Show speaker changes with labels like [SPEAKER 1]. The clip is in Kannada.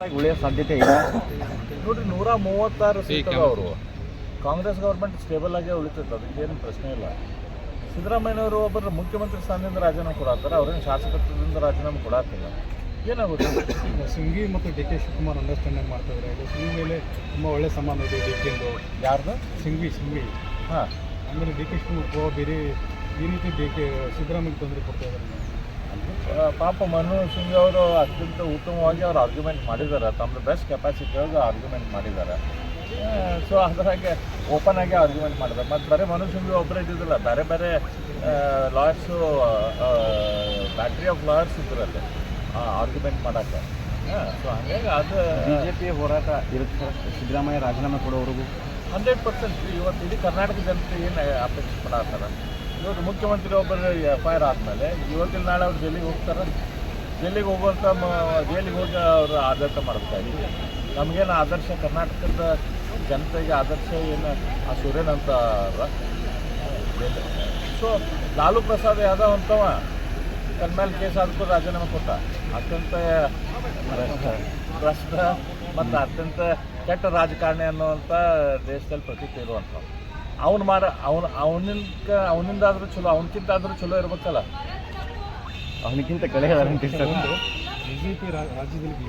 [SPEAKER 1] ಉಳಿಯೋ ಸಾಧ್ಯತೆ ಇಲ್ಲ
[SPEAKER 2] ನೋಡ್ರಿ ನೂರ ಮೂವತ್ತಾರು ಸೀಟ್ ಅವರು. ಕಾಂಗ್ರೆಸ್ ಗೌರ್ಮೆಂಟ್ ಸ್ಟೇಬಲ್ ಆಗೇ ಉಳಿತೈತೆ ಅದಕ್ಕೇನು ಪ್ರಶ್ನೆ ಇಲ್ಲ. ಸಿದ್ದರಾಮಯ್ಯನವರು ಒಬ್ಬರು ಮುಖ್ಯಮಂತ್ರಿ ಸ್ಥಾನದಿಂದ ರಾಜೀನಾಮೆ ಕೊಡತ್ತಾರೆ ಅವ್ರೇನು ಶಾಸಕತ್ವದಿಂದ ರಾಜೀನಾಮೆ ಕೊಡತ್ತಿಲ್ಲ ಏನಾಗುತ್ತೆ?
[SPEAKER 3] ಸಿಂಗಿ ಮತ್ತು ಡಿ ಕೆ ಶಿವಕುಮಾರ್ ಅಂಡರ್ಸ್ಟ್ಯಾಂಡಿಂಗ್ ಮಾಡ್ತಾ ಇದ್ದಾರೆ ಸಿಂಗಿ ಮೇಲೆ ತುಂಬ ಒಳ್ಳೆ ಸಂಬಂಧ ಇದೆ ಡಿ ಕೆಂದು
[SPEAKER 2] ಯಾರ್ದು?
[SPEAKER 3] ಸಿಂಗ್ವಿ ಸಿಂಗ್ವಿ
[SPEAKER 2] ಹಾಂ.
[SPEAKER 3] ಆಮೇಲೆ ಡಿ ಕೆ ಶಿವಕುಮಾರ್ ಬೇರೆ ಈ ರೀತಿ ಡಿ ಕೆ ಸಿದ್ದರಾಮಯ್ಯ ತೊಂದರೆ ಕೊಡ್ತಾ ಇದ್ದಾರೆ.
[SPEAKER 2] ಪಾಪ ಮನಮೋಹನ್ ಸಿಂಗ್ ಅವರು ಅತ್ಯಂತ ಉತ್ತಮವಾಗಿ ಅವ್ರು ಆರ್ಗ್ಯುಮೆಂಟ್ ಮಾಡಿದ್ದಾರೆ. ತಮ್ಮದು ಬೆಸ್ಟ್ ಕೆಪಾಸಿಟಿ ಒಳಗೆ ಆರ್ಗ್ಯುಮೆಂಟ್ ಮಾಡಿದ್ದಾರೆ. ಸೊ ಅದರಾಗೆ ಓಪನ್ ಆಗಿ ಆರ್ಗ್ಯುಮೆಂಟ್ ಮಾಡಿದ್ದಾರೆ. ಮತ್ತು ಬರೀ ಮನೋಜ್ ಸಿಂಗ್ ಒಬ್ಬರೇ ಇದ್ದಿದ್ದಿಲ್ಲ. ಬೇರೆ ಬೇರೆ ಲಾಯರ್ಸು ಬ್ಯಾಟ್ರಿ ಆಫ್ ಲಾಯರ್ಸ್ ಇದ್ರಲ್ಲಿ ಆರ್ಗ್ಯುಮೆಂಟ್ ಮಾಡೋಕ್ಕೆ. ಸೊ ಹಾಗಾಗಿ ಅದು
[SPEAKER 1] ಬಿ ಜೆ ಪಿ ಹೋರಾಟ ಇರುತ್ತೆ ಸರ್? ಸಿದ್ದರಾಮಯ್ಯ ರಾಜೀನಾಮೆ ಕೊಡೋವ್ರಿಗೂ?
[SPEAKER 2] Hundred percent. ಇವತ್ತು ಇಡೀ ಕರ್ನಾಟಕ ಜನತೆ ಏನು ಅಪೇಕ್ಷೆ ಪಡತ್ತಾರ ಇವಾಗ ಮುಖ್ಯಮಂತ್ರಿ ಒಬ್ಬರು ಆರ್ ಆದಮೇಲೆ ಇವತ್ತಿನ ನಾಳೆ ಅವ್ರು ಜೈಲಿಗೆ ಹೋಗ್ತಾರೆ. ಜೈಲಿಗೆ ಹೋಗುವಂಥ ಮ, ಜೈಲಿಗೆ ಹೋಗಿ ಅವರು ಆಡಳಿತ ಇದ್ದೀವಿ ನಮಗೇನು ಆದರ್ಶ ಕರ್ನಾಟಕದ ಜನತೆಗೆ ಆದರ್ಶ ಏನು? ಆ ಸೂರ್ಯನ ಅಂತ ಸೊ ಲಾಲು ಪ್ರಸಾದ್ ಯಾದವ್ ಅಂತವ ತನ್ನ ಮೇಲೆ ಕೇಸ್ ಆದಕ್ಕೂ ರಾಜೀನಾಮೆ ಕೊಟ್ಟ. ಅತ್ಯಂತ ಭ್ರಷ್ಟ ಮತ್ತು ಅತ್ಯಂತ ಕೆಟ್ಟ ರಾಜಕಾರಣಿ ಅನ್ನುವಂಥ ದೇಶದಲ್ಲಿ ಪ್ರತೀತಿ ಇರುವಂಥ ಅವ್ನು ಮಾಡ ಅವನು ಅವನಿಂದ ಆದರೂ ಚಲೋ ಅವನಕ್ಕಿಂತ ಆದರೂ ಚಲೋ ಇರ್ಬೇಕಲ್ಲ.
[SPEAKER 1] ಅವನಿಗಿಂತ
[SPEAKER 3] ಕಲೆ ಬಿ ಜೆ ಪಿ ರಾಜ್ಯದಲ್ಲಿ